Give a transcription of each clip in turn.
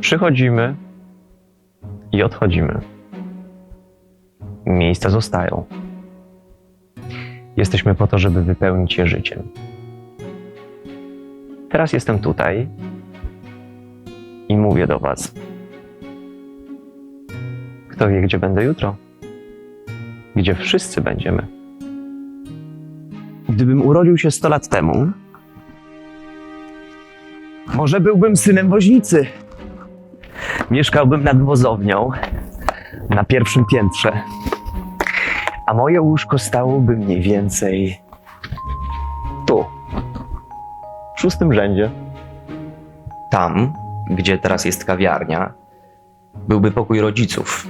Przychodzimy i odchodzimy. Miejsca zostają. Jesteśmy po to, żeby wypełnić je życiem. Teraz jestem tutaj i mówię do Was. Kto wie, gdzie będę jutro? Gdzie wszyscy będziemy? Gdybym urodził się 100 lat temu, może byłbym synem woźnicy. Mieszkałbym nad wozownią na pierwszym piętrze, a moje łóżko stałoby mniej więcej tu, w szóstym rzędzie. Tam, gdzie teraz jest kawiarnia, byłby pokój rodziców,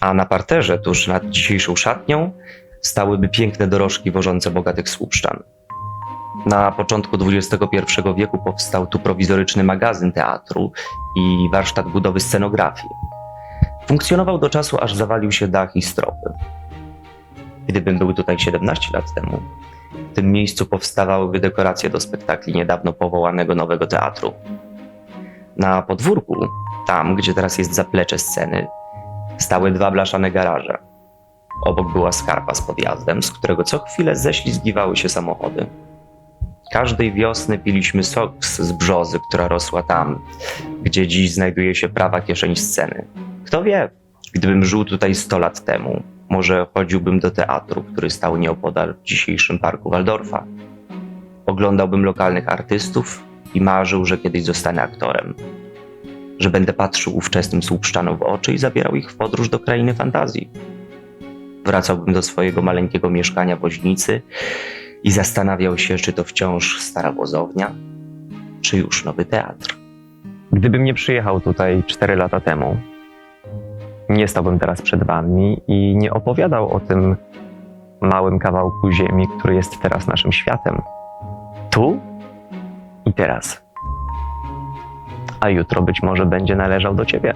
a na parterze, tuż nad dzisiejszą szatnią, stałyby piękne dorożki wożące bogatych słupszczan. Na początku XXI wieku powstał tu prowizoryczny magazyn teatru i warsztat budowy scenografii. Funkcjonował do czasu, aż zawalił się dach i stropy. Gdybym był tutaj 17 lat temu, w tym miejscu powstawałyby dekoracje do spektakli niedawno powołanego nowego teatru. Na podwórku, tam gdzie teraz jest zaplecze sceny, stały dwa blaszane garaże. Obok była skarpa z podjazdem, z którego co chwilę ześlizgiwały się samochody. Każdej wiosny piliśmy sok z brzozy, która rosła tam, gdzie dziś znajduje się prawa kieszeń sceny. Kto wie, gdybym żył tutaj 100 lat temu, może chodziłbym do teatru, który stał nieopodal w dzisiejszym parku Waldorfa. Oglądałbym lokalnych artystów i marzył, że kiedyś zostanę aktorem. Że będę patrzył ówczesnym słupszczanom w oczy i zabierał ich w podróż do krainy fantazji. Wracałbym do swojego maleńkiego mieszkania woźnicy i zastanawiał się, czy to wciąż stara wozownia, czy już nowy teatr. Gdybym nie przyjechał tutaj 4 lata temu, nie stałbym teraz przed wami i nie opowiadał o tym małym kawałku ziemi, który jest teraz naszym światem. Tu i teraz. A jutro być może będzie należał do ciebie.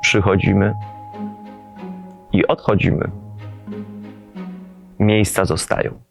Przychodzimy i odchodzimy. Miejsca zostają.